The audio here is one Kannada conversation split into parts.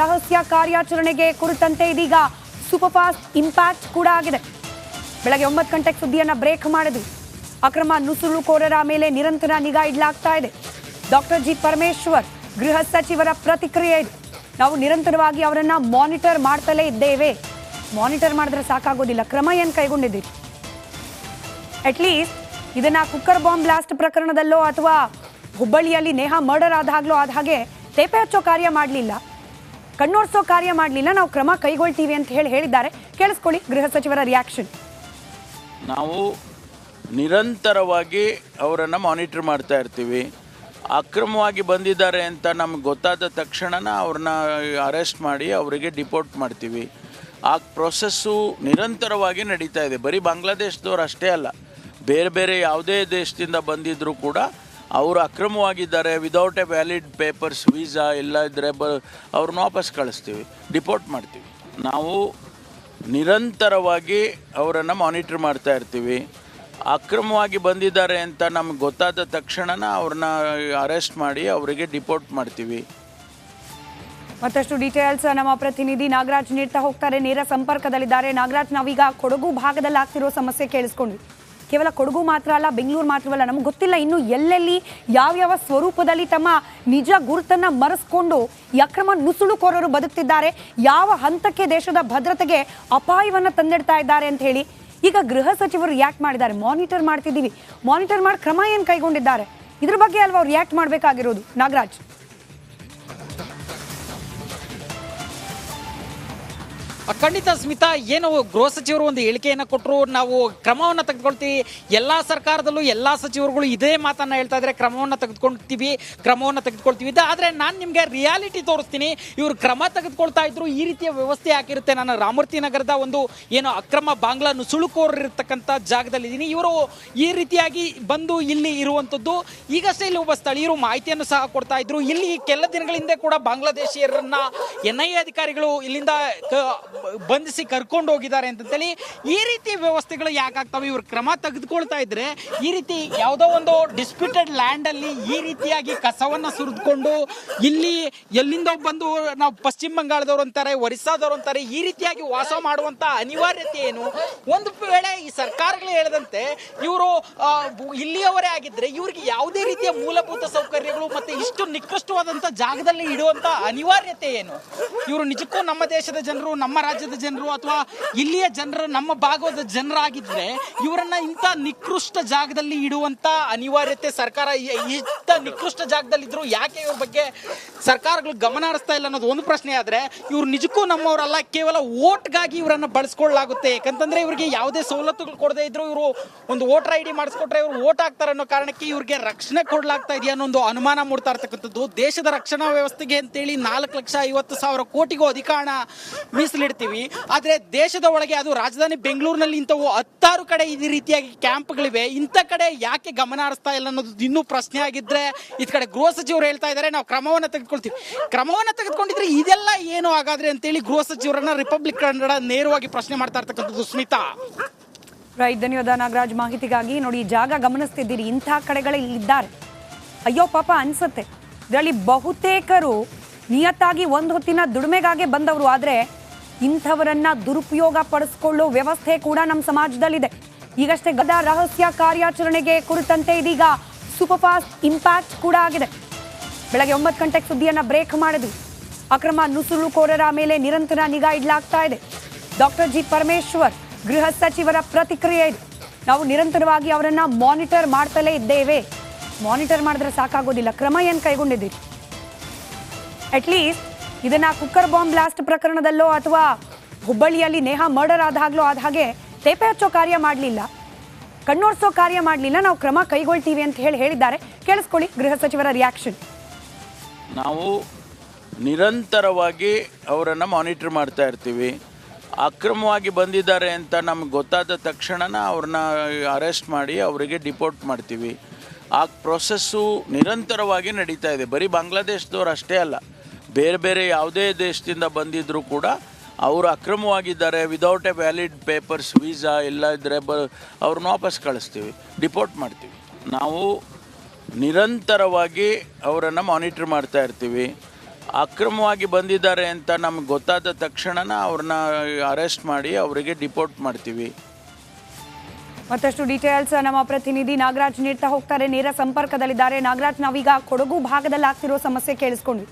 ರಹಸ್ಯ ಕಾರ್ಯಾಚರಣೆಗೆ ಕುರಿತಂತೆ ಇದೀಗ ಸೂಪರ್ ಫಾಸ್ಟ್ ಇಂಪ್ಯಾಕ್ಟ್ ಕೂಡ ಆಗಿದೆ. ಬೆಳಗ್ಗೆ ಒಂಬತ್ತು ಗಂಟೆಗೆ ಸುದ್ದಿಯನ್ನ ಬ್ರೇಕ್ ಮಾಡಿದ್ವಿ ಅಕ್ರಮ ನುಸುಳುಕೋರರ ಮೇಲೆ ನಿರಂತರ ನಿಗಾ ಇಡಲಾಗ್ತಾ ಇದೆ. ಡಾಕ್ಟರ್ ಜಿ ಪರಮೇಶ್ವರ್, ಗೃಹ ಸಚಿವರ ಪ್ರತಿಕ್ರಿಯೆ ಇದೆ. ನಾವು ನಿರಂತರವಾಗಿ ಅವರನ್ನು ಮಾನಿಟರ್ ಮಾಡ್ತಲೇ ಇದ್ದೇವೆ. ಮಾನಿಟರ್ ಮಾಡಿದ್ರೆ ಸಾಕಾಗೋದಿಲ್ಲ. ಕ್ರಮ ಏನು ಕೈಗೊಂಡಿದ್ದೀರಿ? ಅಟ್ಲೀಸ್ಟ್ ಇದನ್ನ ಕುಕ್ಕರ್ ಬಾಂಬ್ ಬ್ಲಾಸ್ಟ್ ಪ್ರಕರಣದಲ್ಲೋ ಅಥವಾ ಹುಬ್ಬಳ್ಳಿಯಲ್ಲಿ ನೇಹಾ ಮರ್ಡರ್ ಆದಾಗ್ಲೋ ಆದ ಹಾಗೆ ತೇಪೆ ಹಚ್ಚೋ ಕಾರ್ಯ ಮಾಡಲಿಲ್ಲ. ಕಣ್ಣೋಡ್ಸೋ ಕಾರ್ಯ ಮಾಡಲಿಲ್ಲ, ನಾವು ಕ್ರಮ ಕೈಗೊಳ್ತೀವಿ ಅಂತ ಹೇಳಿ ಹೇಳಿದ್ದಾರೆ. ಕೇಳಿಸ್ಕೊಳ್ಳಿ ಗೃಹ ಸಚಿವರ ರಿಯಾಕ್ಷನ್ ನಾವು ನಿರಂತರವಾಗಿ ಅವರನ್ನು ಮಾನಿಟರ್ ಮಾಡ್ತಾ ಇರ್ತೀವಿ. ಅಕ್ರಮವಾಗಿ ಬಂದಿದ್ದಾರೆ ಅಂತ ನಮ್ಗೆ ಗೊತ್ತಾದ ತಕ್ಷಣನ ಅವ್ರನ್ನ ಅರೆಸ್ಟ್ ಮಾಡಿ ಅವರಿಗೆ ಡಿಪೋರ್ಟ್ ಮಾಡ್ತೀವಿ. ಆ ಪ್ರೊಸೆಸ್ಸು ನಿರಂತರವಾಗಿ ನಡೀತಾ ಇದೆ. ಬರೀ ಬಾಂಗ್ಲಾದೇಶದವ್ರು ಅಷ್ಟೇ ಅಲ್ಲ, ಬೇರೆ ಬೇರೆ ಯಾವುದೇ ದೇಶದಿಂದ ಬಂದಿದ್ದರೂ ಕೂಡ ಅವರು ಅಕ್ರಮವಾಗಿದ್ದಾರೆ without a valid papers visa ಎಲ್ಲ ಇದ್ದರೆ ಬ ಅವ್ರನ್ನ ವಾಪಸ್ ಕಳಿಸ್ತೀವಿ ಡಿಪೋರ್ಟ್ ಮಾಡ್ತೀವಿ. ನಾವು ನಿರಂತರವಾಗಿ ಅವರನ್ನು ಮಾನಿಟ್ರ್ ಮಾಡ್ತಾ ಇರ್ತೀವಿ. ಅಕ್ರಮವಾಗಿ ಬಂದಿದ್ದಾರೆ ಅಂತ ನಮ್ಗೆ ಗೊತ್ತಾದ ತಕ್ಷಣನ ಅವ್ರನ್ನ ಅರೆಸ್ಟ್ ಮಾಡಿ ಅವರಿಗೆ ಡಿಪೋರ್ಟ್ ಮಾಡ್ತೀವಿ. ಮತ್ತಷ್ಟು ಡೀಟೇಲ್ಸ್ ನಮ್ಮ ಪ್ರತಿನಿಧಿ ನಾಗರಾಜ್ ನೀಡ್ತಾ ಹೋಗ್ತಾರೆ, ನೇರ ಸಂಪರ್ಕದಲ್ಲಿದ್ದಾರೆ. ನಾಗರಾಜ್, ನಾವೀಗ ಕೊಡಗು ಭಾಗದಲ್ಲಿ ಆಗ್ತಿರೋ ಸಮಸ್ಯೆ ಕೇಳಿಸ್ಕೊಂಡ್ವಿ ಕೇವಲ ಕೊಡಗು ಮಾತ್ರ ಅಲ್ಲ, ಬೆಂಗಳೂರು ಮಾತ್ರವಲ್ಲ, ನಮ್ಗೆ ಗೊತ್ತಿಲ್ಲ ಇನ್ನು ಎಲ್ಲೆಲ್ಲಿ ಯಾವ್ಯಾವ ಸ್ವರೂಪದಲ್ಲಿ ತಮ್ಮ ನಿಜ ಗುರುತನ್ನು ಮರೆಸ್ಕೊಂಡು ಈ ಅಕ್ರಮ ನುಸುಳುಕೋರರು ಬದುಕ್ತಿದ್ದಾರೆ, ಯಾವ ಹಂತಕ್ಕೆ ದೇಶದ ಭದ್ರತೆಗೆ ಅಪಾಯವನ್ನು ತಂದಿಡ್ತಾ ಇದ್ದಾರೆ ಅಂತ ಹೇಳಿ ಈಗ ಗೃಹ ಸಚಿವರು ರಿಯಾಕ್ಟ್ ಮಾಡಿದ್ದಾರೆ. ಮಾನಿಟರ್ ಮಾಡ್ತಿದ್ದೀವಿ. ಮಾನಿಟರ್ ಮಾಡಿ ಕ್ರಮ ಏನು ಕೈಗೊಂಡಿದ್ದಾರೆ? ಇದ್ರ ಬಗ್ಗೆ ಅಲ್ವಾ ಅವ್ರು ರಿಯಾಕ್ಟ್ ಮಾಡಬೇಕಾಗಿರೋದು? ನಾಗರಾಜ್. ಖಂಡಿತ ಸ್ಮಿತಾ, ಏನು ಗೃಹ ಸಚಿವರು ಒಂದು ಹೇಳಿಕೆಯನ್ನು ಕೊಟ್ಟರು ನಾವು ಕ್ರಮವನ್ನು ತೆಗೆದುಕೊಳ್ತೀವಿ. ಎಲ್ಲ ಸರ್ಕಾರದಲ್ಲೂ ಎಲ್ಲ ಸಚಿವರುಗಳು ಇದೇ ಮಾತನ್ನು ಹೇಳ್ತಾ ಇದ್ರೆ ಕ್ರಮವನ್ನು ತೆಗೆದುಕೊಳ್ತೀವಿ ಕ್ರಮವನ್ನು ತೆಗೆದುಕೊಳ್ತೀವಿ. ಇದು ಆದರೆ ನಾನು ನಿಮಗೆ ರಿಯಾಲಿಟಿ ತೋರಿಸ್ತೀನಿ. ಇವರು ಕ್ರಮ ತೆಗೆದುಕೊಳ್ತಾ ಇದ್ರು, ಈ ರೀತಿಯ ವ್ಯವಸ್ಥೆ ಹಾಕಿರುತ್ತೆ. ನಾನು ರಾಮೂರ್ತಿ ನಗರದ ಒಂದು ಏನು ಅಕ್ರಮ ಬಾಂಗ್ಲಾ ನುಸುಳುಕೋರಿರ್ತಕ್ಕಂಥ ಜಾಗದಲ್ಲಿ ಜಾಗದಲ್ಲಿದ್ದೀನಿ. ಇವರು ಈ ರೀತಿಯಾಗಿ ಬಂದು ಇಲ್ಲಿ ಇರುವಂಥದ್ದು ಈಗಷ್ಟೇ ಇಲ್ಲಿ ಒಬ್ಬ ಸ್ಥಳೀಯರು ಮಾಹಿತಿಯನ್ನು ಸಹ ಕೊಡ್ತಾ ಇದ್ರು. ಇಲ್ಲಿ ಕೆಲ ದಿನಗಳಿಂದ ಕೂಡ ಬಾಂಗ್ಲಾದೇಶಿಯರನ್ನ ಎನ್ ಐ ಎ ಅಧಿಕಾರಿಗಳು ಇಲ್ಲಿಂದ ಬಂಧಿಸಿ ಕರ್ಕೊಂಡು ಹೋಗಿದ್ದಾರೆ ಅಂತಂತೇಳಿ ಈ ರೀತಿ ವ್ಯವಸ್ಥೆಗಳು ಯಾಕಾಗ್ತವೆ? ಇವ್ರು ಕ್ರಮ ತೆಗೆದುಕೊಳ್ತಾ ಇದ್ರೆ ಈ ರೀತಿ ಯಾವುದೋ ಒಂದು ಡಿಸ್ಪ್ಯೂಟೆಡ್ ಲ್ಯಾಂಡ್ ಅಲ್ಲಿ ಈ ರೀತಿಯಾಗಿ ಕಸವನ್ನ ಸುರಿದುಕೊಂಡು ಇಲ್ಲಿ ಎಲ್ಲಿಂದ ಬಂದು ನಾವು ಪಶ್ಚಿಮ ಬಂಗಾಳದವರು ಅಂತಾರೆ, ಒರಿಸ್ಸಾದವ್ರು ಅಂತಾರೆ, ಈ ರೀತಿಯಾಗಿ ವಾಸ ಮಾಡುವಂತ ಅನಿವಾರ್ಯತೆ ಏನು? ಒಂದು ವೇಳೆ ಈ ಸರ್ಕಾರಗಳು ಹೇಳದಂತೆ ಇವರು ಇಲ್ಲಿಯವರೇ ಆಗಿದ್ರೆ ಇವ್ರಿಗೆ ಯಾವುದೇ ರೀತಿಯ ಮೂಲಭೂತ ಸೌಕರ್ಯಗಳು ಮತ್ತೆ ಇಷ್ಟು ನಿಕೃಷ್ಟವಾದಂತ ಜಾಗದಲ್ಲಿ ಇಡುವಂತ ಅನಿವಾರ್ಯತೆ ಏನು? ಇವರು ನಿಜಕ್ಕೂ ನಮ್ಮ ದೇಶದ ಜನರು, ನಮ್ಮ ರಾಜ್ಯದ ಜನರು ಅಥವಾ ಇಲ್ಲಿಯ ಜನರು ನಮ್ಮ ಭಾಗದ ಜನರಾಗಿದ್ರೆ ಇವರನ್ನ ಇಂಥ ನಿಕೃಷ್ಟ ಜಾಗದಲ್ಲಿ ಇಡುವಂತ ಅನಿವಾರ್ಯತೆ ಸರ್ಕಾರ ಇಂಥ ನಿಕೃಷ್ಟ ಜಾಗದಲ್ಲಿದ್ರು ಯಾಕೆ ಇವ್ರ ಬಗ್ಗೆ ಸರ್ಕಾರಗಳು ಗಮನ ಹರಿಸ್ತಾ ಇಲ್ಲ ಅನ್ನೋದು ಒಂದು ಪ್ರಶ್ನೆ ಆದ್ರೆ ಇವ್ರು ನಿಜಕ್ಕೂ ನಮ್ಮವರಲ್ಲ, ಕೇವಲ ಓಟ್ಗಾಗಿ ಇವರನ್ನ ಬಳಸ್ಕೊಳ್ಳಲಾಗುತ್ತೆ. ಯಾಕಂತಂದ್ರೆ ಇವರಿಗೆ ಯಾವುದೇ ಸವಲತ್ತುಗಳು ಕೊಡದೇ ಇದ್ರು ಇವರು ಒಂದು ವೋಟರ್ ಐ ಡಿ ಮಾಡಿಸ್ಕೊಟ್ರೆ ಇವರು ವೋಟ್ ಹಾಕ್ತಾರೆ ಅನ್ನೋ ಕಾರಣಕ್ಕೆ ಇವ್ರಿಗೆ ರಕ್ಷಣೆ ಕೊಡ್ಲಾಗ್ತಾ ಇದೆಯಾ ಅನ್ನೋ ಒಂದು ಅನುಮಾನ ಮೂಡ್ತಾ ಇರ್ತಕ್ಕಂಥದ್ದು. ದೇಶದ ರಕ್ಷಣಾ ವ್ಯವಸ್ಥೆಗೆ ಅಂತೇಳಿ ನಾಲ್ಕು ಲಕ್ಷ ಐವತ್ತು ಸಾವಿರ ಕೋಟಿಗೂ ಅಧಿಕ ಹಣ ಮೀಸಲಿಡ್ತೀವಿ ಆದರೆ ದೇಶದ ಒಳಗೆ ಅದು ರಾಜಧಾನಿ ಬೆಂಗಳೂರಿನಲ್ಲಿ ಇಂಥವು ಹತ್ತಾರು ಕಡೆ ಈ ರೀತಿಯಾಗಿ ಕ್ಯಾಂಪ್ಗಳಿವೆ. ಇಂಥ ಕಡೆ ಯಾಕೆ ಗಮನ ಹರಿಸ್ತಾ ಇಲ್ಲ ಅನ್ನೋದು ಇನ್ನೂ ಪ್ರಶ್ನೆ ಆಗಿದ್ರೆ ಈ ಕಡೆ ಗೃಹ ಸಚಿವರು ಹೇಳ್ತಾ ಇದ್ದಾರೆ, ನಾವು ಕ್ರಮವನ್ನು ತೆಗೆದುಕೊಳ್ತೀವಿ. ಕ್ರಮವನ್ನು ತೆಗೆದುಕೊಂಡಿದ್ರೆ ಇದೆಲ್ಲ ಏನು ಹಾಗಾದ್ರೆ ಅಂತೇಳಿ ಗೃಹ ಸಚಿವರನ್ನ ರಿಪಬ್ಲಿಕ್ ಕನ್ನಡ ನೇರವಾಗಿ ಪ್ರಶ್ನೆ ಮಾಡ್ತಾ ಇರ್ತಕ್ಕಂಥದ್ದು ಸ್ಮಿತಾ ರೈಟ್, ಧನ್ಯವಾದ ನಾಗರಾಜ್ ಮಾಹಿತಿಗಾಗಿ. ನೋಡಿ, ಜಾಗ ಗಮನಿಸ್ತಿದ್ದೀರಿ, ಇಂಥ ಕಡೆಗಳಲ್ಲಿ ಇದ್ದಾರೆ. ಅಯ್ಯೋ, ಪಾಪ ಅನ್ಸುತ್ತೆ. ಇದರಲ್ಲಿ ಬಹುತೇಕರು ನಿಯತ್ತಾಗಿ ಒಂದು ಹೊತ್ತಿನ ದುಡಿಮೆಗಾಗಿ ಬಂದವರು, ಆದರೆ ಇಂಥವರನ್ನ ದುರುಪಯೋಗ ಪಡಿಸ್ಕೊಳ್ಳೋ ವ್ಯವಸ್ಥೆ ಕೂಡ ನಮ್ಮ ಸಮಾಜದಲ್ಲಿದೆ. ಈಗಷ್ಟೇ ಗದ ರಹಸ್ಯ ಕಾರ್ಯಾಚರಣೆಗೆ ಕುರಿತಂತೆ ಇದೀಗ ಸೂಪರ್ ಫಾಸ್ಟ್ ಇಂಪ್ಯಾಕ್ಟ್ ಕೂಡ ಆಗಿದೆ. ಬೆಳಗ್ಗೆ ಒಂಬತ್ತು ಗಂಟೆಗೆ ಸುದ್ದಿಯನ್ನ ಬ್ರೇಕ್ ಮಾಡಿದ್ವಿ. ಅಕ್ರಮ ನುಸುಳುಕೋರರ ಮೇಲೆ ನಿರಂತರ ನಿಗಾ ಇಡಲಾಗ್ತಾ ಇದೆ. ಡಾಕ್ಟರ್ ಜಿ ಪರಮೇಶ್ವರ್, ಗೃಹ ಸಚಿವರ ಪ್ರತಿಕ್ರಿಯೆ ಇದೆ. ನಾವು ನಿರಂತರವಾಗಿ ಅವರನ್ನ ಮಾನಿಟರ್ ಮಾಡ್ತಲೇ ಇದ್ದೇವೆ. ಮಾನಿಟರ್ ಮಾಡಿದ್ರೆ ಸಾಕಾಗೋದಿಲ್ಲ. ಕ್ರಮ ಏನು ಕೈಗೊಂಡಿದ್ದೀರಿ? ಅಟ್ಲೀಸ್ಟ್ ಇದನ್ನ ಕುಕ್ಕರ್ ಬಾಂಬ್ ಬ್ಲಾಸ್ಟ್ ಪ್ರಕರಣದಲ್ಲೋ ಅಥವಾ ಹುಬ್ಬಳ್ಳಿಯಲ್ಲಿ ನೇಹಾ ಮರ್ಡರ್ ಆದಾಗ್ಲೋ ಆದ ಹಾಗೆ ತೇಪೆ ಹಚ್ಚೋ ಕಾರ್ಯ ಮಾಡಲಿಲ್ಲ. ಕಣ್ಣೋರ್ಸೋ ಕಾರ್ಯ ಮಾಡಲಿಲ್ಲ. ನಾವು ಕ್ರಮ ಕೈಗೊಳ್ತೀವಿ ಅಂತ ಹೇಳಿ ಹೇಳಿದ್ದಾರೆ. ಕೇಳಿಸ್ಕೊಳ್ಳಿ ಗೃಹ ಸಚಿವರ ರಿಯಾಕ್ಷನ್ ನಾವು ನಿರಂತರವಾಗಿ ಅವರನ್ನು ಮಾನಿಟರ್ ಮಾಡ್ತಾ ಇರ್ತೀವಿ. ಅಕ್ರಮವಾಗಿ ಬಂದಿದ್ದಾರೆ ಅಂತ ನಮ್ಗೆ ಗೊತ್ತಾದ ತಕ್ಷಣನ ಅವ್ರನ್ನ ಅರೆಸ್ಟ್ ಮಾಡಿ ಅವರಿಗೆ ಡಿಪೋರ್ಟ್ ಮಾಡ್ತೀವಿ. ಆ ಪ್ರೊಸೆಸ್ಸು ನಿರಂತರವಾಗಿ ನಡೀತಾ ಇದೆ. ಬರೀ ಬಾಂಗ್ಲಾದೇಶದವ್ರು ಅಷ್ಟೇ ಅಲ್ಲ. ಬೇರೆ ಬೇರೆ ಯಾವುದೇ ದೇಶದಿಂದ ಬಂದಿದ್ದರೂ ಕೂಡ ಅವರು ಅಕ್ರಮವಾಗಿದ್ದಾರೆ without a valid papers visa ಎಲ್ಲ ಇದ್ದರೆ ಬ ಅವ್ರನ್ನ ವಾಪಸ್ ಕಳಿಸ್ತೀವಿ ಡಿಪೋರ್ಟ್ ಮಾಡ್ತೀವಿ. ನಾವು ನಿರಂತರವಾಗಿ ಅವರನ್ನು ಮಾನಿಟ್ರ್ ಮಾಡ್ತಾ ಇರ್ತೀವಿ. ಅಕ್ರಮವಾಗಿ ಬಂದಿದ್ದಾರೆ ಅಂತ ನಮ್ಗೆ ಗೊತ್ತಾದ ತಕ್ಷಣನ ಅವ್ರನ್ನ ಅರೆಸ್ಟ್ ಮಾಡಿ ಅವರಿಗೆ ಡಿಪೋರ್ಟ್ ಮಾಡ್ತೀವಿ. ಮತ್ತಷ್ಟು ಡೀಟೇಲ್ಸ್ ನಮ್ಮ ಪ್ರತಿನಿಧಿ ನಾಗರಾಜ್ ನೀಡ್ತಾ ಹೋಗ್ತಾರೆ, ನೇರ ಸಂಪರ್ಕದಲ್ಲಿದ್ದಾರೆ. ನಾಗರಾಜ್, ನಾವೀಗ ಕೊಡಗು ಭಾಗದಲ್ಲಿ ಆಗ್ತಿರೋ ಸಮಸ್ಯೆ ಕೇಳಿಸ್ಕೊಂಡ್ವಿ.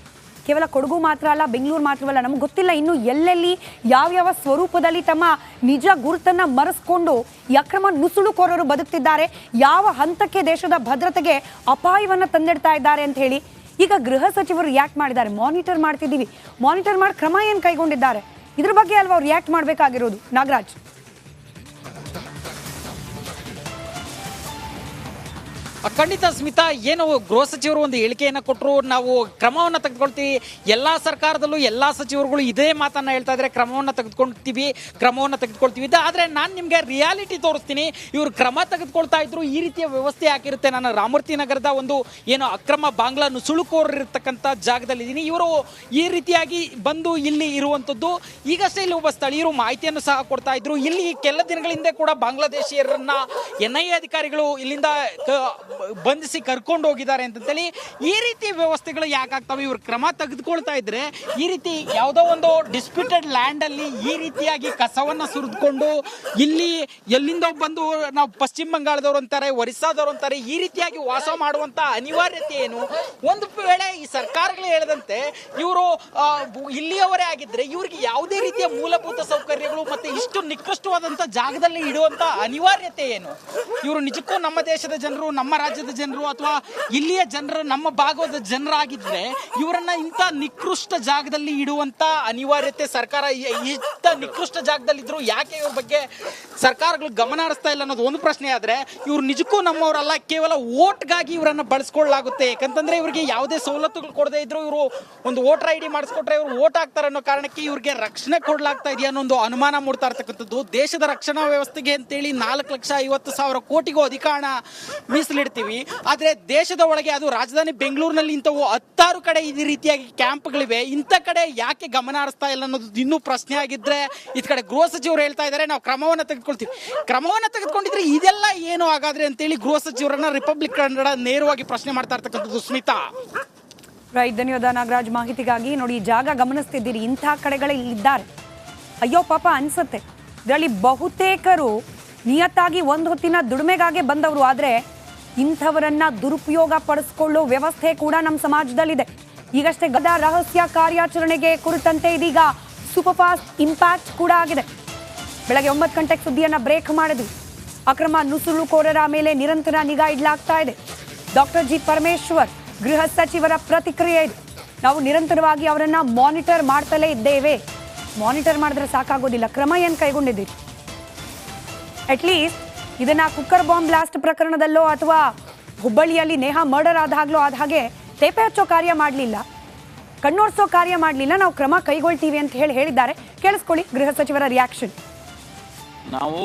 ಕೇವಲ ಕೊಡಗು ಮಾತ್ರ ಅಲ್ಲ, ಬೆಂಗಳೂರು ಮಾತ್ರವಲ್ಲ ನಮ್ಗೆ ಗೊತ್ತಿಲ್ಲ ಇನ್ನು ಎಲ್ಲೆಲ್ಲಿ ಯಾವ್ಯಾವ ಸ್ವರೂಪದಲ್ಲಿ ತಮ್ಮ ನಿಜ ಗುರುತನ್ನು ಮರೆಸ್ಕೊಂಡು ಈ ಅಕ್ರಮ ನುಸುಳುಕೋರರು ಬದುಕ್ತಿದ್ದಾರೆ, ಯಾವ ಹಂತಕ್ಕೆ ದೇಶದ ಭದ್ರತೆಗೆ ಅಪಾಯವನ್ನು ತಂದಿಡ್ತಾ ಇದ್ದಾರೆ ಅಂತ ಹೇಳಿ ಈಗ ಗೃಹ ಸಚಿವರು ರಿಯಾಕ್ಟ್ ಮಾಡಿದ್ದಾರೆ ಮಾನಿಟರ್ ಮಾಡ್ತಿದ್ದೀವಿ. ಮಾನಿಟರ್ ಮಾಡಿ ಕ್ರಮ ಏನು ಕೈಗೊಂಡಿದ್ದಾರೆ? ಇದ್ರ ಬಗ್ಗೆ ಅಲ್ವಾ ಅವ್ರು ರಿಯಾಕ್ಟ್ ಮಾಡಬೇಕಾಗಿರೋದು, ನಾಗರಾಜ್? ಖಂಡಿತ ಸ್ಮಿತಾ, ಏನು ಗೃಹ ಸಚಿವರು ಒಂದು ಹೇಳಿಕೆಯನ್ನು ಕೊಟ್ಟರು ನಾವು ಕ್ರಮವನ್ನು ತೆಗೆದುಕೊಳ್ತೀವಿ. ಎಲ್ಲ ಸರ್ಕಾರದಲ್ಲೂ ಎಲ್ಲ ಸಚಿವರುಗಳು ಇದೇ ಮಾತನ್ನು ಹೇಳ್ತಾ ಇದ್ದಾರೆ ಕ್ರಮವನ್ನು ತೆಗೆದುಕೊಳ್ತೀವಿ ಕ್ರಮವನ್ನು ತೆಗೆದುಕೊಳ್ತೀವಿ. ಆದ್ರೆ ನಾನು ನಿಮಗೆ ರಿಯಾಲಿಟಿ ತೋರಿಸ್ತೀನಿ. ಇವರು ಕ್ರಮ ತೆಗೆದುಕೊಳ್ತಾ ಇದ್ರು, ಈ ರೀತಿಯ ವ್ಯವಸ್ಥೆ ಹಾಕಿರುತ್ತೆ ನಾನು ರಾಮೂರ್ತಿ ನಗರದ ಒಂದು ಏನು ಅಕ್ರಮ ಬಾಂಗ್ಲಾ ಜಾಗದಲ್ಲಿದ್ದೀನಿ. ಜಾಗದಲ್ಲಿ ಇದ್ದೀನಿ ಇವರು ಈ ರೀತಿಯಾಗಿ ಬಂದು ಇಲ್ಲಿ ಇರುವಂಥದ್ದು ಈಗಷ್ಟೇ ಇಲ್ಲಿ ಒಬ್ಬ ಸ್ಥಳೀಯರು ಮಾಹಿತಿಯನ್ನು ಸಹ ಕೊಡ್ತಾ ಇದ್ರು. ಇಲ್ಲಿ ಕೆಲ ದಿನಗಳಿಂದ ಕೂಡ ಬಾಂಗ್ಲಾದೇಶಿಯರನ್ನ ಎನ್ ಐ ಎ ಅಧಿಕಾರಿಗಳು ಇಲ್ಲಿಂದ ಬಂಧಿಸಿ ಕರ್ಕೊಂಡು ಹೋಗಿದ್ದಾರೆ ಅಂತಂತೇಳಿ ಈ ರೀತಿ ವ್ಯವಸ್ಥೆಗಳು ಯಾಕಾಗ್ತವೆ? ಇವರು ಕ್ರಮ ತೆಗೆದುಕೊಳ್ತಾ ಇದ್ರೆ ಈ ರೀತಿ ಯಾವುದೋ ಒಂದು ಡಿಸ್ಪ್ಯೂಟೆಡ್ ಲ್ಯಾಂಡ್ ಅಲ್ಲಿ ಈ ರೀತಿಯಾಗಿ ಕಸವನ್ನ ಸುರಿದುಕೊಂಡು ಇಲ್ಲಿ ಎಲ್ಲಿಂದ ಬಂದು ನಾವು ಪಶ್ಚಿಮ ಬಂಗಾಳದವ್ರು ಅಂತಾರೆ, ಒರಿಸ್ಸಾದವರು ಅಂತಾರೆ, ಈ ರೀತಿಯಾಗಿ ವಾಸ ಮಾಡುವಂತ ಅನಿವಾರ್ಯತೆ ಏನು? ಒಂದು ವೇಳೆ ಈ ಸರ್ಕಾರಗಳು ಹೇಳದಂತೆ ಇವರು ಇಲ್ಲಿಯವರೇ ಆಗಿದ್ರೆ ಇವರಿಗೆ ಯಾವುದೇ ರೀತಿಯ ಮೂಲಭೂತ ಸೌಕರ್ಯಗಳು ಮತ್ತೆ ಇಷ್ಟು ನಿಕೃಷ್ಟವಾದಂತ ಜಾಗದಲ್ಲಿ ಇಡುವಂತ ಅನಿವಾರ್ಯತೆ ಏನು? ಇವರು ನಿಜಕ್ಕೂ ನಮ್ಮ ದೇಶದ ಜನರು, ನಮ್ಮ ರಾಜ್ಯದ ಜನರು ಅಥವಾ ಇಲ್ಲಿಯ ಜನರು ನಮ್ಮ ಭಾಗದ ಜನರಾಗಿದ್ರೆ ಇವರನ್ನ ಇಂಥ ನಿಕೃಷ್ಟ ಜಾಗದಲ್ಲಿ ಇಡುವಂತ ಅನಿವಾರ್ಯತೆ ಸರ್ಕಾರ ಇಂಥ ನಿಕೃಷ್ಟ ಜಾಗದಲ್ಲಿದ್ರು ಯಾಕೆ ಇವ್ರ ಬಗ್ಗೆ ಸರ್ಕಾರಗಳು ಗಮನ ಹರಿಸ್ತಾ ಇಲ್ಲ ಅನ್ನೋದು ಒಂದು ಪ್ರಶ್ನೆ ಆದ್ರೆ ಇವ್ರು ನಿಜಕ್ಕೂ ನಮ್ಮವರಲ್ಲ, ಕೇವಲ ಓಟ್ಗಾಗಿ ಇವರನ್ನ ಬಳಸ್ಕೊಳ್ಳಲಾಗುತ್ತೆ. ಯಾಕಂತಂದ್ರೆ ಇವ್ರಿಗೆ ಯಾವುದೇ ಸವಲತ್ತುಗಳು ಕೊಡದೇ ಇದ್ರು ಇವರು ಒಂದು ವೋಟರ್ ಐ ಡಿ ಮಾಡಿಸ್ಕೊಟ್ರೆ ಇವರು ಓಟ್ ಹಾಕ್ತಾರೆ ಅನ್ನೋ ಕಾರಣಕ್ಕೆ ಇವ್ರಿಗೆ ರಕ್ಷಣೆ ಕೊಡ್ಲಾಗ್ತಾ ಇದೆಯಾ ಅನ್ನೋ ಒಂದು ಅನುಮಾನ ಮೂಡ್ತಾ ಇರ್ತಕ್ಕಂಥದ್ದು. ದೇಶದ ರಕ್ಷಣಾ ವ್ಯವಸ್ಥೆಗೆ ಅಂತೇಳಿ ನಾಲ್ಕು ಲಕ್ಷ ಐವತ್ತು ಸಾವಿರ ಕೋಟಿಗೂ ಅಧಿಕ ಹಣ ಮೀಸಲಿಡ್ತೀವಿ ಆದರೆ ದೇಶದ ಒಳಗೆ ಅದು ರಾಜಧಾನಿ ಬೆಂಗಳೂರಿನಲ್ಲಿ ಇಂಥವು ಹತ್ತಾರು ಕಡೆ ಈ ರೀತಿಯಾಗಿ ಕ್ಯಾಂಪ್ಗಳಿವೆ. ಇಂಥ ಕಡೆ ಯಾಕೆ ಗಮನ ಹರಿಸ್ತಾ ಇಲ್ಲ ಅನ್ನೋದು ಇನ್ನೂ ಪ್ರಶ್ನೆ ಆಗಿದ್ರೆ ಇದ್ ಕಡೆ ಗೃಹ ಸಚಿವರು ಹೇಳ್ತಾ ಇದ್ದಾರೆ, ನಾವು ಕ್ರಮವನ್ನ ತೆಗೆದುಕೊಳ್ತೀವಿ. ಕ್ರಮವನ್ನ ತೆಗೆದುಕೊಂಡಿದ್ರೆ ಇದೆಲ್ಲ ಏನು ಹಾಗಾದ್ರೆ ಅಂತೇಳಿ ಗೃಹ ಸಚಿವರನ್ನ ರಿಪಬ್ಲಿಕ್ ಕನ್ನಡ ನೇರವಾಗಿ ಪ್ರಶ್ನೆ ಮಾಡ್ತಾ ಇರ್ತಕ್ಕಂಥದ್ದು ಸ್ಮಿತಾ ರೈಟ್, ಧನ್ಯವಾದ ನಾಗರಾಜ್ ಮಾಹಿತಿಗಾಗಿ. ನೋಡಿ ಈ ಜಾಗ ಗಮನಿಸ್ತಿದ್ದೀರಿ, ಇಂಥ ಕಡೆಗಳಲ್ಲಿ ಇದ್ದಾರೆ. ಅಯ್ಯೋ, ಪಾಪ ಅನ್ಸುತ್ತೆ. ಇದರಲ್ಲಿ ಬಹುತೇಕರು ನಿಯತ್ತಾಗಿ ಒಂದು ಹೊತ್ತಿನ ದುಡಿಮೆಗಾಗಿ ಬಂದವರು, ಆದರೆ ಇಂಥವರನ್ನ ದುರುಪಯೋಗ ಪಡಿಸ್ಕೊಳ್ಳೋ ವ್ಯವಸ್ಥೆ ಕೂಡ ನಮ್ಮ ಸಮಾಜದಲ್ಲಿದೆ. ಈಗಷ್ಟೇ ಗದ ರಹಸ್ಯ ಕಾರ್ಯಾಚರಣೆಗೆ ಕುರಿತಂತೆ ಇದೀಗ ಸೂಪರ್ ಫಾಸ್ಟ್ ಇಂಪ್ಯಾಕ್ಟ್ ಕೂಡ ಆಗಿದೆ. ಬೆಳಗ್ಗೆ ಒಂಬತ್ತು ಗಂಟೆಗೆ ಸುದ್ದಿಯನ್ನ ಬ್ರೇಕ್ ಮಾಡಿದ್ವಿ. ಅಕ್ರಮ ನುಸುಳುಕೋರರ ಮೇಲೆ ನಿರಂತರ ನಿಗಾ ಇಡಲಾಗ್ತಾ ಇದೆ. ಡಾಕ್ಟರ್ ಜಿ ಪರಮೇಶ್ವರ್, ಗೃಹ ಸಚಿವರ ಪ್ರತಿಕ್ರಿಯೆ ಇದೆ. ನಾವು ನಿರಂತರವಾಗಿ ಅವರನ್ನ ಮಾನಿಟರ್ ಮಾಡ್ತಲೇ ಇದ್ದೇವೆ. ಮಾನಿಟರ್ ಮಾಡಿದ್ರೆ ಸಾಕಾಗೋದಿಲ್ಲ. ಕ್ರಮ ಏನು ಕೈಗೊಂಡಿದ್ದೀರಿ? ಅಟ್ಲೀಸ್ಟ್ ಇದನ್ನ ಕುಕ್ಕರ್ ಬಾಂಬ್ ಬ್ಲಾಸ್ಟ್ ಪ್ರಕರಣದಲ್ಲೋ ಅಥವಾ ಹುಬ್ಬಳ್ಳಿಯಲ್ಲಿ ನೇಹ ಮರ್ಡರ್ ಆದಾಗ್ಲೋ ಆದ ಹಾಗೆ ತೇಪೆ ಹಚ್ಚೋ ಕಾರ್ಯ ಮಾಡಲಿಲ್ಲ. ಕಣ್ಣೋರ್ಸೋ ಕಾರ್ಯ ಮಾಡಲಿಲ್ಲ. ನಾವು ಕ್ರಮ ಕೈಗೊಳ್ತೀವಿ ಅಂತ ಹೇಳಿ ಹೇಳಿದ್ದಾರೆ. ಕೇಳಿಸ್ಕೊಳ್ಳಿ ಗೃಹ ಸಚಿವರ ರಿಯಾಕ್ಷನ್ ನಾವು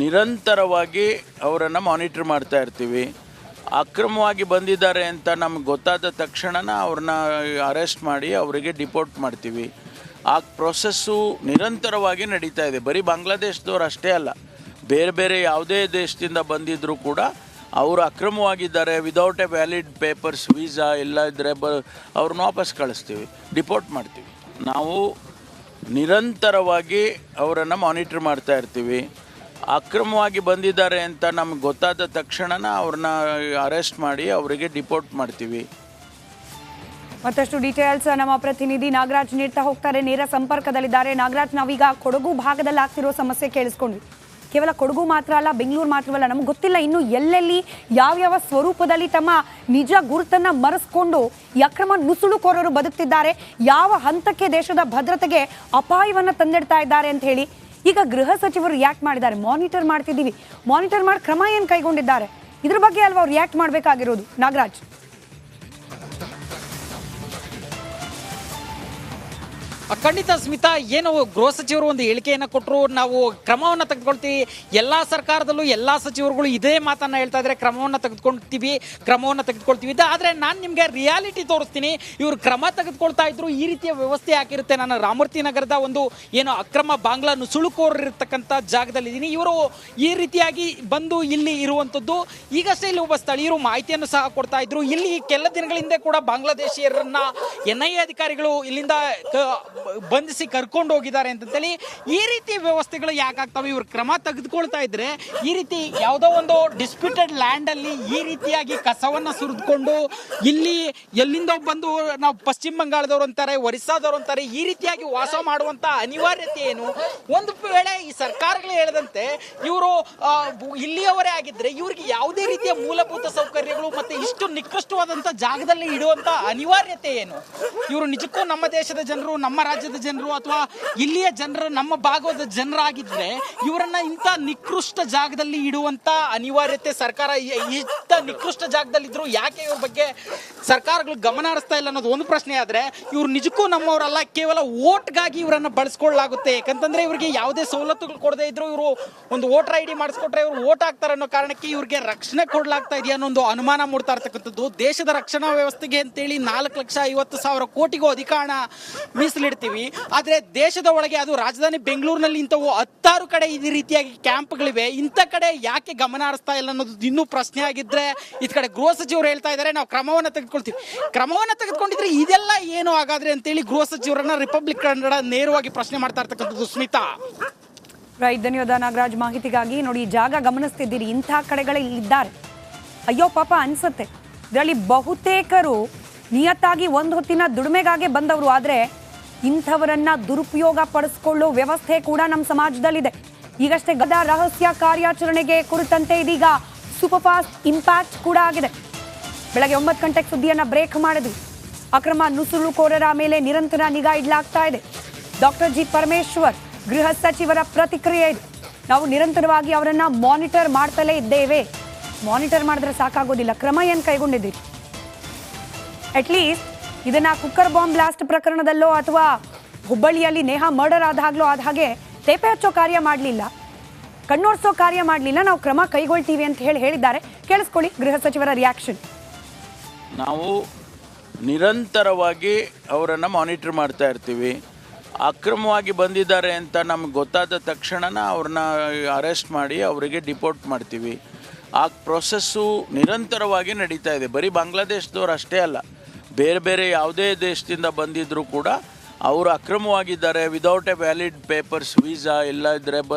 ನಿರಂತರವಾಗಿ ಅವರನ್ನು ಮಾನಿಟರ್ ಮಾಡ್ತಾ ಇರ್ತೀವಿ. ಅಕ್ರಮವಾಗಿ ಬಂದಿದ್ದಾರೆ ಅಂತ ನಮ್ಗೆ ಗೊತ್ತಾದ ತಕ್ಷಣನ ಅವ್ರನ್ನ ಅರೆಸ್ಟ್ ಮಾಡಿ ಅವರಿಗೆ ಡಿಪೋರ್ಟ್ ಮಾಡ್ತೀವಿ. ಆ ಪ್ರೊಸೆಸ್ಸು ನಿರಂತರವಾಗಿ ನಡೀತಾ ಇದೆ. ಬರೀ ಬಾಂಗ್ಲಾದೇಶದವ್ರು ಅಷ್ಟೇ ಅಲ್ಲ. ಬೇರೆ ಬೇರೆ ಯಾವುದೇ ದೇಶದಿಂದ ಬಂದಿದ್ದರೂ ಕೂಡ ಅವರು ಅಕ್ರಮವಾಗಿದ್ದಾರೆ without a valid papers visa ಎಲ್ಲ ಇದ್ದರೆ ಬ, ಅವ್ರನ್ನ ವಾಪಸ್ ಕಳಿಸ್ತೀವಿ ಡಿಪೋರ್ಟ್ ಮಾಡ್ತೀವಿ. ನಾವು ನಿರಂತರವಾಗಿ ಅವರನ್ನು ಮಾನಿಟ್ರ್ ಮಾಡ್ತಾ ಇರ್ತೀವಿ. ಅಕ್ರಮವಾಗಿ ಬಂದಿದ್ದಾರೆ ಅಂತ ನಮ್ಗೆ ಗೊತ್ತಾದ ತಕ್ಷಣನ ಅವ್ರನ್ನ ಅರೆಸ್ಟ್ ಮಾಡಿ ಅವರಿಗೆ ಡಿಪೋರ್ಟ್ ಮಾಡ್ತೀವಿ. ಮತ್ತಷ್ಟು ಡೀಟೇಲ್ಸ್ ನಮ್ಮ ಪ್ರತಿನಿಧಿ ನಾಗರಾಜ್ ನೀಡ್ತಾ ಹೋಗ್ತಾರೆ, ನೇರ ಸಂಪರ್ಕದಲ್ಲಿದ್ದಾರೆ. ನಾಗರಾಜ್, ನಾವೀಗ ಕೊಡಗು ಭಾಗದಲ್ಲಿ ಆಗ್ತಿರೋ ಸಮಸ್ಯೆ ಕೇಳಿಸ್ಕೊಂಡ್ವಿ. ಕೇವಲ ಕೊಡಗು ಮಾತ್ರ ಅಲ್ಲ, ಬೆಂಗಳೂರು ಮಾತ್ರವಲ್ಲ, ನಮ್ಗೆ ಗೊತ್ತಿಲ್ಲ ಇನ್ನು ಎಲ್ಲೆಲ್ಲಿ ಯಾವ್ಯಾವ ಸ್ವರೂಪದಲ್ಲಿ ತಮ್ಮ ನಿಜ ಗುರುತನ್ನು ಮರೆಸ್ಕೊಂಡು ಅಕ್ರಮ ನುಸುಳುಕೋರರು ಬದುಕ್ತಿದ್ದಾರೆ, ಯಾವ ಹಂತಕ್ಕೆ ದೇಶದ ಭದ್ರತೆಗೆ ಅಪಾಯವನ್ನು ತಂದಿಡ್ತಾ ಇದ್ದಾರೆ ಅಂತ ಹೇಳಿ ಈಗ ಗೃಹ ಸಚಿವರು ರಿಯಾಕ್ಟ್ ಮಾಡಿದ್ದಾರೆ. ಮಾನಿಟರ್ ಮಾಡ್ತಿದ್ದೀವಿ. ಮಾನಿಟರ್ ಮಾಡಿ ಕ್ರಮ ಏನು ಕೈಗೊಂಡಿದ್ದಾರೆ? ಇದ್ರ ಬಗ್ಗೆ ಅಲ್ವಾ ಅವ್ರು ರಿಯಾಕ್ಟ್ ಮಾಡಬೇಕಾಗಿರೋದು? ನಾಗರಾಜ್. ಖಂಡಿತ ಸ್ಮಿತಾ, ಏನು ಗೃಹ ಸಚಿವರು ಒಂದು ಹೇಳಿಕೆಯನ್ನು ಕೊಟ್ಟರು ನಾವು ಕ್ರಮವನ್ನು ತೆಗೆದುಕೊಳ್ತೀವಿ. ಎಲ್ಲ ಸರ್ಕಾರದಲ್ಲೂ ಎಲ್ಲ ಸಚಿವರುಗಳು ಇದೇ ಮಾತನ್ನ ಹೇಳ್ತಾ ಇದ್ರೆ ಕ್ರಮವನ್ನು ತೆಗೆದುಕೊಳ್ತೀವಿ ಕ್ರಮವನ್ನು ತೆಗೆದುಕೊಳ್ತೀವಿ. ಆದರೆ ನಾನು ನಿಮಗೆ ರಿಯಾಲಿಟಿ ತೋರಿಸ್ತೀನಿ. ಇವರು ಕ್ರಮ ತೆಗೆದುಕೊಳ್ತಾ ಇದ್ರು, ಈ ರೀತಿಯ ವ್ಯವಸ್ಥೆ ಹಾಕಿರುತ್ತೆ. ನಾನು ರಾಮೂರ್ತಿ ನಗರದ ಒಂದು ಏನು ಅಕ್ರಮ ಬಾಂಗ್ಲಾ ನುಸುಳುಕೋರಿರ್ತಕ್ಕಂಥ ಜಾಗದಲ್ಲಿದ್ದೀನಿ ಇವರು ಈ ರೀತಿಯಾಗಿ ಬಂದು ಇಲ್ಲಿ ಇರುವಂಥದ್ದು ಈಗಷ್ಟೇ ಇಲ್ಲಿ ಒಬ್ಬ ಸ್ಥಳೀಯರು ಮಾಹಿತಿಯನ್ನು ಸಹ ಕೊಡ್ತಾ ಇದ್ರು. ಇಲ್ಲಿ ಕೆಲ ದಿನಗಳಿಂದ ಕೂಡ ಬಾಂಗ್ಲಾದೇಶಿಯರನ್ನ ಎನ್ ಐ ಎ ಅಧಿಕಾರಿಗಳು ಇಲ್ಲಿಂದ ಬಂಧಿಸಿ ಕರ್ಕೊಂಡು ಹೋಗಿದ್ದಾರೆ ಅಂತಂತೇಳಿ ಈ ರೀತಿ ವ್ಯವಸ್ಥೆಗಳು ಯಾಕಾಗ್ತವೆ ಇವರು ಕ್ರಮ ತೆಗೆದುಕೊಳ್ತಾ ಇದ್ರೆ ಈ ರೀತಿ ಯಾವುದೋ ಒಂದು ಡಿಸ್ಪ್ಯೂಟೆಡ್ ಲ್ಯಾಂಡ್ ಅಲ್ಲಿ ಈ ರೀತಿಯಾಗಿ ಕಸವನ್ನ ಸುರಿದುಕೊಂಡು ಇಲ್ಲಿ ಎಲ್ಲಿಂದ ಬಂದು ನಾವು ಪಶ್ಚಿಮ ಬಂಗಾಳದವ್ರು ಅಂತಾರೆ, ಒರಿಸ್ಸಾದವರು ಅಂತಾರೆ, ಈ ರೀತಿಯಾಗಿ ವಾಸ ಮಾಡುವಂತ ಅನಿವಾರ್ಯತೆ ಏನು? ಒಂದು ವೇಳೆ ಈ ಸರ್ಕಾರಗಳು ಹೇಳದಂತೆ ಇವರು ಇಲ್ಲಿಯವರೇ ಆಗಿದ್ರೆ ಇವರಿಗೆ ಯಾವುದೇ ರೀತಿಯ ಮೂಲಭೂತ ಸೌಕರ್ಯಗಳು ಮತ್ತೆ ಇಷ್ಟು ನಿಕೃಷ್ಟವಾದಂತ ಜಾಗದಲ್ಲಿ ಇಡುವಂತ ಅನಿವಾರ್ಯತೆ ಏನು? ಇವರು ನಿಜಕ್ಕೂ ನಮ್ಮ ದೇಶದ ಜನರು, ನಮ್ಮ ರಾಜ್ಯದ ಜನರು ಅಥವಾ ಇಲ್ಲಿಯ ಜನರು ನಮ್ಮ ಭಾಗದ ಜನರಾಗಿದ್ರೆ ಇವರನ್ನ ಇಂಥ ನಿಕೃಷ್ಟ ಜಾಗದಲ್ಲಿ ಇಡುವಂತ ಅನಿವಾರ್ಯತೆ ಸರ್ಕಾರ ನಿಕೃಷ್ಟ ಜಾಗದಲ್ಲಿ ಇದ್ರು ಯಾಕೆ ಇವ್ರ ಬಗ್ಗೆ ಸರ್ಕಾರಗಳು ಗಮನ ಹರಿಸ್ತಾ ಇಲ್ಲ ಅನ್ನೋದು ಒಂದು ಪ್ರಶ್ನೆ ಆದ್ರೆ ಇವ್ರು ನಿಜಕ್ಕೂ ನಮ್ಮವರಲ್ಲ, ಕೇವಲ ಓಟ್ಗಾಗಿ ಇವರನ್ನ ಬಳಸ್ಕೊಳ್ಳಲಾಗುತ್ತೆ ಯಾಕಂತಂದ್ರೆ ಇವರಿಗೆ ಯಾವುದೇ ಸವಲತ್ತುಗಳು ಕೊಡದೇ ಇದ್ರು ಇವರು ಒಂದು ವೋಟರ್ ಐ ಡಿ ಮಾಡಿಸ್ಕೊಟ್ರೆ ಇವರು ವೋಟ್ ಹಾಕ್ತಾರೆ ಅನ್ನೋ ಕಾರಣಕ್ಕೆ ಇವ್ರಿಗೆ ರಕ್ಷಣೆ ಕೊಡಲಾಗ್ತಾ ಇದೆಯಾ ಅನ್ನೋ ಒಂದು ಅನುಮಾನ ಮೂಡ್ತಾ ಇರ್ತಕ್ಕಂಥದ್ದು. ದೇಶದ ರಕ್ಷಣಾ ವ್ಯವಸ್ಥೆಗೆ ಅಂತೇಳಿ ನಾಲ್ಕು ಲಕ್ಷ ಐವತ್ತು ಸಾವಿರ ಕೋಟಿಗೂ ಅಧಿಕ ಹಣ ಮೀಸಲಿಡ್ತೀವಿ. ಆದ್ರೆ ದೇಶದ ಒಳಗೆ ಅದು ರಾಜಧಾನಿ ಬೆಂಗಳೂರಿನಲ್ಲಿ ಇಂಥವು ಹತ್ತಾರು ಕಡೆ ಈ ರೀತಿಯಾಗಿ ಕ್ಯಾಂಪ್ಗಳಿವೆ. ಇಂಥ ಕಡೆ ಯಾಕೆ ಗಮನ ಹರಿಸ್ತಾ ಇಲ್ಲ ಅನ್ನೋದು ಇನ್ನೂ ಪ್ರಶ್ನೆ ಆಗಿದ್ರೆ ಈ ಕಡೆ ಗೃಹ ಸಚಿವರು ಹೇಳ್ತಾ ಇದ್ದಾರೆ, ನಾವು ಕ್ರಮವನ್ನ ತೆಗೆದುಕೊಳ್ತೀವಿ. ಕ್ರಮವನ್ನ ತೆಗೆದುಕೊಂಡಿದ್ರೆ ಇದೆಲ್ಲ ಏನು ಹಾಗಾದ್ರೆ ಅಂತೇಳಿ ಗೃಹ ಸಚಿವರನ್ನ ರಿಪಬ್ಲಿಕ್ ಕನ್ನಡ ನೇರವಾಗಿ ಪ್ರಶ್ನೆ ಮಾಡ್ತಾ ಇರ್ತಕ್ಕಂಥದ್ದು ಸ್ಮಿತಾ ರೈಟ್ ಧನ್ಯವಾದ ನಾಗರಾಜ್ ಮಾಹಿತಿಗಾಗಿ ನೋಡಿ ಜಾಗ ಗಮನಿಸ್ತಿದ್ದೀರಿ, ಇಂಥ ಕಡೆಗಳಲ್ಲಿ ಇದ್ದಾರೆ ಅಯ್ಯೋ, ಪಾಪ ಅನ್ಸುತ್ತೆ. ಇದರಲ್ಲಿ ಬಹುತೇಕರು ನಿಯತ್ತಾಗಿ ಒಂದು ಹೊತ್ತಿನ ದುಡಿಮೆಗಾಗಿ ಬಂದವರು, ಆದರೆ ಇಂಥವರನ್ನ ದುರುಪಯೋಗ ಪಡಿಸ್ಕೊಳ್ಳೋ ವ್ಯವಸ್ಥೆ ಕೂಡ ನಮ್ಮ ಸಮಾಜದಲ್ಲಿದೆ. ಈಗಷ್ಟೇ ಗದಾ ರಹಸ್ಯ ಕಾರ್ಯಾಚರಣೆಗೆ ಕುರಿತಂತೆ ಇದೀಗ ಸೂಪರ್ ಫಾಸ್ಟ್ ಇಂಪ್ಯಾಕ್ಟ್ ಕೂಡ ಆಗಿದೆ. ಬೆಳಗ್ಗೆ ಒಂಬತ್ತು ಗಂಟೆಗೆ ಸುದ್ದಿಯನ್ನ ಬ್ರೇಕ್ ಮಾಡಿದ್ವಿ. ಅಕ್ರಮ ನುಸುಳುಕೋರರ ಮೇಲೆ ನಿರಂತರ ನಿಗಾ ಇಡಲಾಗ್ತಾ ಇದೆ. ಡಾಕ್ಟರ್ ಜಿ ಪರಮೇಶ್ವರ್, ಗೃಹ ಸಚಿವರ ಪ್ರತಿಕ್ರಿಯೆ ಇದು. ನಾವು ನಿರಂತರವಾಗಿ ಅವರನ್ನ ಮಾನಿಟರ್ ಮಾಡ್ತಲೇ ಇದ್ದೇವೆ. ಮಾನಿಟರ್ ಮಾಡಿದ್ರೆ ಸಾಕಾಗೋದಿಲ್ಲ. ಕ್ರಮ ಏನು ಕೈಗೊಂಡಿದ್ದೀರಿ? ಅಟ್ಲೀಸ್ಟ್ ಇದನ್ನ ಕುಕ್ಕರ್ ಬಾಂಬ್ ಬ್ಲಾಸ್ಟ್ ಪ್ರಕರಣದಲ್ಲೋ ಅಥವಾ ಹುಬ್ಬಳ್ಳಿಯಲ್ಲಿ ನೇಹಾ ಮರ್ಡರ್ ಆದಾಗ್ಲೋ ಆದ ಹಾಗೆ ತೇಪೆ ಹಚ್ಚೋ ಕಾರ್ಯ ಮಾಡಲಿಲ್ಲ. ಕಣ್ಣೋಡ್ಸೋ ಕಾರ್ಯ ಮಾಡಲಿಲ್ಲ, ನಾವು ಕ್ರಮ ಕೈಗೊಳ್ತೀವಿ ಅಂತ ಹೇಳಿ ಹೇಳಿದ್ದಾರೆ. ಕೇಳಿಸ್ಕೊಳ್ಳಿ ಗೃಹ ಸಚಿವರ ರಿಯಾಕ್ಷನ್ ನಾವು ನಿರಂತರವಾಗಿ ಅವರನ್ನು ಮಾನಿಟರ್ ಮಾಡ್ತಾ ಇರ್ತೀವಿ. ಅಕ್ರಮವಾಗಿ ಬಂದಿದ್ದಾರೆ ಅಂತ ನಮ್ಗೆ ಗೊತ್ತಾದ ತಕ್ಷಣನ ಅವ್ರನ್ನ ಅರೆಸ್ಟ್ ಮಾಡಿ ಅವರಿಗೆ ಡಿಪೋರ್ಟ್ ಮಾಡ್ತೀವಿ. ಆ ಪ್ರೊಸೆಸ್ಸು ನಿರಂತರವಾಗಿ ನಡೀತಾ ಇದೆ. ಬರೀ ಬಾಂಗ್ಲಾದೇಶದವ್ರು ಅಷ್ಟೇ ಅಲ್ಲ, ಬೇರೆ ಬೇರೆ ಯಾವುದೇ ದೇಶದಿಂದ ಬಂದಿದ್ದರೂ ಕೂಡ ಅವರು ಅಕ್ರಮವಾಗಿದ್ದಾರೆ without a valid papers visa ಎಲ್ಲ ಇದ್ದರೆ ಬ,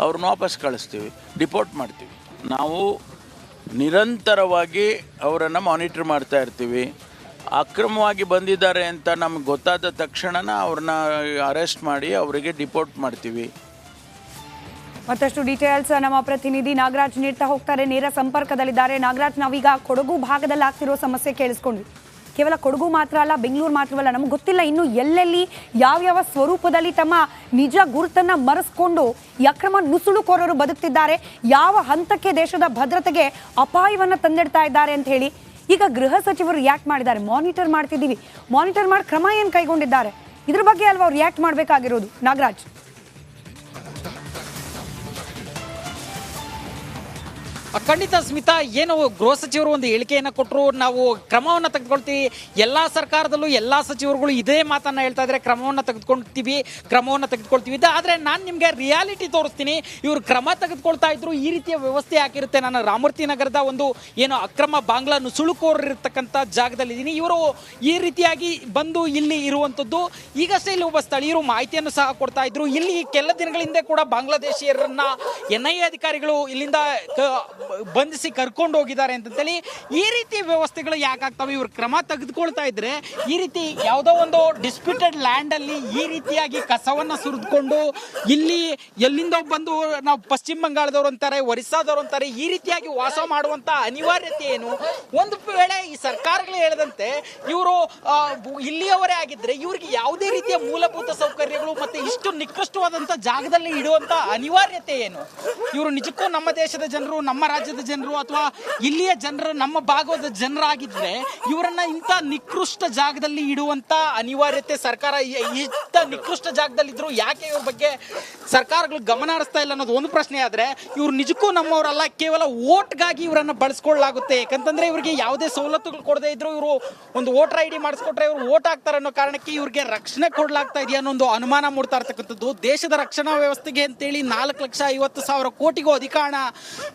ಅವ್ರನ್ನ ವಾಪಸ್ ಕಳಿಸ್ತೀವಿ ಡಿಪೋರ್ಟ್ ಮಾಡ್ತೀವಿ. ನಾವು ನಿರಂತರವಾಗಿ ಅವರನ್ನು ಮಾನಿಟ್ರ್ ಮಾಡ್ತಾ ಇರ್ತೀವಿ. ಅಕ್ರಮವಾಗಿ ಬಂದಿದ್ದಾರೆ ಅಂತ ನಮ್ಗೆ ಗೊತ್ತಾದ ತಕ್ಷಣನ ಅವ್ರನ್ನ ಅರೆಸ್ಟ್ ಮಾಡಿ ಅವರಿಗೆ ಡಿಪೋರ್ಟ್ ಮಾಡ್ತೀವಿ. ಮತ್ತಷ್ಟು ಡೀಟೇಲ್ಸ್ ನಮ್ಮ ಪ್ರತಿನಿಧಿ ನಾಗರಾಜ್ ನೀಡ್ತಾ ಹೋಗ್ತಾರೆ. ನೇರ ಸಂಪರ್ಕದಲ್ಲಿದ್ದಾರೆ. ನಾಗರಾಜ್, ನಾವೀಗ ಕೊಡಗು ಭಾಗದಲ್ಲಿ ಆಗ್ತಿರೋ ಸಮಸ್ಯೆ ಕೇಳಿಸ್ಕೊಂಡ್ವಿ ಕೇವಲ ಕೊಡಗು ಮಾತ್ರ ಅಲ್ಲ, ಬೆಂಗಳೂರು ಮಾತ್ರವಲ್ಲ, ನಮ್ಗೆ ಗೊತ್ತಿಲ್ಲ ಇನ್ನು ಎಲ್ಲೆಲ್ಲಿ ಯಾವ್ಯಾವ ಸ್ವರೂಪದಲ್ಲಿ ತಮ್ಮ ನಿಜ ಗುರುತನ್ನು ಮರೆಸ್ಕೊಂಡು ಈ ಅಕ್ರಮ ನುಸುಳುಕೋರರು ಬದುಕ್ತಿದ್ದಾರೆ, ಯಾವ ಹಂತಕ್ಕೆ ದೇಶದ ಭದ್ರತೆಗೆ ಅಪಾಯವನ್ನು ತಂದಿಡ್ತಾ ಇದ್ದಾರೆ ಅಂತ ಹೇಳಿ ಈಗ ಗೃಹ ಸಚಿವರು ರಿಯಾಕ್ಟ್ ಮಾಡಿದ್ದಾರೆ ಮಾನಿಟರ್ ಮಾಡ್ತಿದ್ದೀವಿ. ಮಾನಿಟರ್ ಮಾಡಿ ಕ್ರಮ ಏನು ಕೈಗೊಂಡಿದ್ದಾರೆ? ಇದ್ರ ಬಗ್ಗೆ ಅಲ್ವಾ ಅವ್ರು ರಿಯಾಕ್ಟ್ ಮಾಡಬೇಕಾಗಿರೋದು, ನಾಗರಾಜ್? ಖಂಡಿತ ಸ್ಮಿತಾ, ಏನು ಗೃಹ ಸಚಿವರು ಒಂದು ಹೇಳಿಕೆಯನ್ನು ಕೊಟ್ಟರು ನಾವು ಕ್ರಮವನ್ನು ತೆಗೆದುಕೊಳ್ತೀವಿ. ಎಲ್ಲ ಸರ್ಕಾರದಲ್ಲೂ ಎಲ್ಲ ಸಚಿವರುಗಳು ಇದೇ ಮಾತನ್ನು ಹೇಳ್ತಾ ಇದ್ದಾರೆ, ಕ್ರಮವನ್ನು ತೆಗೆದುಕೊಳ್ತೀವಿ ಕ್ರಮವನ್ನು ತೆಗೆದುಕೊಳ್ತೀವಿ. ಆದ್ರೆ ನಾನು ನಿಮಗೆ ರಿಯಾಲಿಟಿ ತೋರಿಸ್ತೀನಿ. ಇವರು ಕ್ರಮ ತೆಗೆದುಕೊಳ್ತಾ ಇದ್ರು, ಈ ರೀತಿಯ ವ್ಯವಸ್ಥೆ ಹಾಕಿರುತ್ತೆ. ನಾನು ರಾಮೂರ್ತಿ ನಗರದ ಒಂದು ಏನು ಅಕ್ರಮ ಬಾಂಗ್ಲಾ ನುಸುಳುಕೋರಿರ್ತಕ್ಕಂಥ ಜಾಗದಲ್ಲಿದ್ದೀನಿ ಇವರು ಈ ರೀತಿಯಾಗಿ ಬಂದು ಇಲ್ಲಿ ಇರುವಂಥದ್ದು ಈಗಷ್ಟೇ ಇಲ್ಲಿ ಒಬ್ಬ ಸ್ಥಳೀಯರು ಮಾಹಿತಿಯನ್ನು ಸಹ ಕೊಡ್ತಾ ಇದ್ರು. ಇಲ್ಲಿ ಕೆಲ ದಿನಗಳ ಹಿಂದೆ ಕೂಡ ಬಾಂಗ್ಲಾದೇಶಿಯರನ್ನ ಎನ್ ಐ ಅಧಿಕಾರಿಗಳು ಇಲ್ಲಿಂದ ಬಂಧಿಸಿ ಕರ್ಕೊಂಡು ಹೋಗಿದ್ದಾರೆ ಅಂತೇಳಿ ಈ ರೀತಿ ವ್ಯವಸ್ಥೆಗಳು ಯಾಕಾಗ್ತವೆ ಇವ್ರು ಕ್ರಮ ತೆಗೆದುಕೊಳ್ತಾ ಇದ್ರೆ ಈ ರೀತಿ ಯಾವುದೋ ಒಂದು ಡಿಸ್ಪ್ಯೂಟೆಡ್ ಲ್ಯಾಂಡ್ ಅಲ್ಲಿ ಈ ರೀತಿಯಾಗಿ ಕಸವನ್ನ ಸುರಿದುಕೊಂಡು ಇಲ್ಲಿ ಎಲ್ಲಿಂದ ಬಂದು ನಾವು ಪಶ್ಚಿಮ ಬಂಗಾಳದವ್ರು ಅಂತಾರೆ, ಒರಿಸ್ಸಾದವ್ರು ಅಂತಾರೆ, ಈ ರೀತಿಯಾಗಿ ವಾಸ ಮಾಡುವಂತ ಅನಿವಾರ್ಯತೆ ಏನು? ಒಂದು ವೇಳೆ ಈ ಸರ್ಕಾರಗಳು ಹೇಳದಂತೆ ಇವರು ಇಲ್ಲಿಯವರೇ ಆಗಿದ್ರೆ ಇವರಿಗೆ ಯಾವುದೇ ರೀತಿಯ ಮೂಲಭೂತ ಸೌಕರ್ಯಗಳು ಮತ್ತೆ ಇಷ್ಟು ನಿಕೃಷ್ಟವಾದಂತ ಜಾಗದಲ್ಲಿ ಇಡುವಂತ ಅನಿವಾರ್ಯತೆ ಏನು? ಇವರು ನಿಜಕ್ಕೂ ನಮ್ಮ ದೇಶದ ಜನರು, ನಮ್ಮ ರಾಜ್ಯದ ಜನರು ಅಥವಾ ಇಲ್ಲಿಯ ಜನರು ನಮ್ಮ ಭಾಗದ ಜನರಾಗಿದ್ರೆ ಇವರನ್ನ ಇಂಥ ನಿಕೃಷ್ಟ ಜಾಗದಲ್ಲಿ ಇಡುವಂತ ಅನಿವಾರ್ಯತೆ ಸರ್ಕಾರ ನಿಕೃಷ್ಟ ಜಾಗದಲ್ಲಿದ್ರು, ಯಾಕೆ ಇವ್ರ ಬಗ್ಗೆ ಸರ್ಕಾರಗಳು ಗಮನ ಹರಿಸ್ತಾ ಇಲ್ಲ ಅನ್ನೋದು ಒಂದು ಪ್ರಶ್ನೆ ಆದರೆ, ಇವ್ರು ನಿಜಕ್ಕೂ ನಮ್ಮವರಲ್ಲ, ಕೇವಲ ಓಟ್ಗಾಗಿ ಇವರನ್ನ ಬಳಸ್ಕೊಳ್ಳಲಾಗುತ್ತೆ ಯಾಕಂತಂದ್ರೆ ಇವರಿಗೆ ಯಾವುದೇ ಸವಲತ್ತುಗಳು ಕೊಡದೇ ಇದ್ರು ಇವರು ಒಂದು ವೋಟರ್ ಐ ಡಿ ಮಾಡಿಸ್ಕೊಟ್ರೆ ಇವರು ವೋಟ್ ಹಾಕ್ತಾರೆ ಅನ್ನೋ ಕಾರಣಕ್ಕೆ ಇವ್ರಿಗೆ ರಕ್ಷಣೆ ಕೊಡಲಾಗ್ತಾ ಇದೆಯಾ ಅನ್ನೋ ಒಂದು ಅನುಮಾನ ಮೂಡ್ತಾ ಇರ್ತಕ್ಕಂಥದ್ದು. ದೇಶದ ರಕ್ಷಣಾ ವ್ಯವಸ್ಥೆಗೆ ಅಂತೇಳಿ ನಾಲ್ಕು ಲಕ್ಷ ಐವತ್ತು ಸಾವಿರ ಕೋಟಿಗೂ ಅಧಿಕ ಹಣ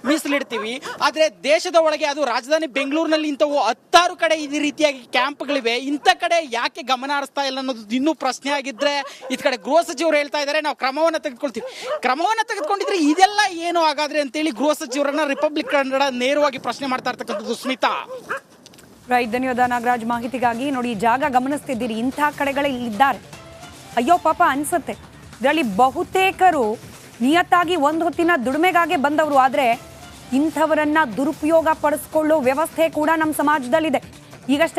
ಮೀಸಲಿಡ್ತೀವಿ. ಆದರೆ ದೇಶದ ಒಳಗೆ ಅದು ರಾಜಧಾನಿ ಬೆಂಗಳೂರಿನಲ್ಲಿ ಇಂಥವು ಹತ್ತಾರು ಕಡೆ ಈ ರೀತಿಯಾಗಿ ಕ್ಯಾಂಪ್ಗಳಿವೆ. ಇಂಥ ಕಡೆ ಯಾಕೆ ಗಮನ ಹರಿಸ್ತಾ ಇಲ್ಲ ಅನ್ನೋದು ಇನ್ನೂ ಪ್ರಶ್ನೆ ಆಗಿದ್ರೆ ಈ ಕಡೆ ಗೃಹ ಸಚಿವರು ಹೇಳ್ತಾ ಇದ್ದಾರೆ, ನಾವು ಕ್ರಮವನ್ನು ತೆಗೆದುಕೊಳ್ತೀವಿ. ಕ್ರಮವನ್ನು ತೆಗೆದುಕೊಂಡಿದ್ರೆ ಇದೆಲ್ಲ ಏನು ಹಾಗಾದ್ರೆ ಅಂತೇಳಿ ಗೃಹ ಸಚಿವರನ್ನ ರಿಪಬ್ಲಿಕ್ ಕನ್ನಡ ನೇರವಾಗಿ ಪ್ರಶ್ನೆ ಮಾಡ್ತಾ ಇರ್ತಕ್ಕಂಥದ್ದು ಸ್ಮಿತಾ ರೈಟ್ ಧನ್ಯವಾದ ನಾಗರಾಜ್ ಮಾಹಿತಿಗಾಗಿ ನೋಡಿ, ಜಾಗ ಗಮನಿಸ್ತಿದ್ದೀರಿ, ಇಂಥ ಕಡೆಗಳೇ ಇದ್ದಾರೆ ಅಯ್ಯೋ ಪಾಪ ಅನ್ಸುತ್ತೆ. ಇದರಲ್ಲಿ ಬಹುತೇಕರು ನಿಯತ್ತಾಗಿ ಒಂದು ಹೊತ್ತಿನ ದುಡಿಮೆಗಾಗಿ ಬಂದವರು, ಆದರೆ ಇಂಥವರನ್ನ ದುರುಪಯೋಗ ಪಡಿಸ್ಕೊಳ್ಳೋ ವ್ಯವಸ್ಥೆ ಕೂಡ ನಮ್ಮ ಸಮಾಜದಲ್ಲಿದೆ. ಈಗಷ್ಟೇ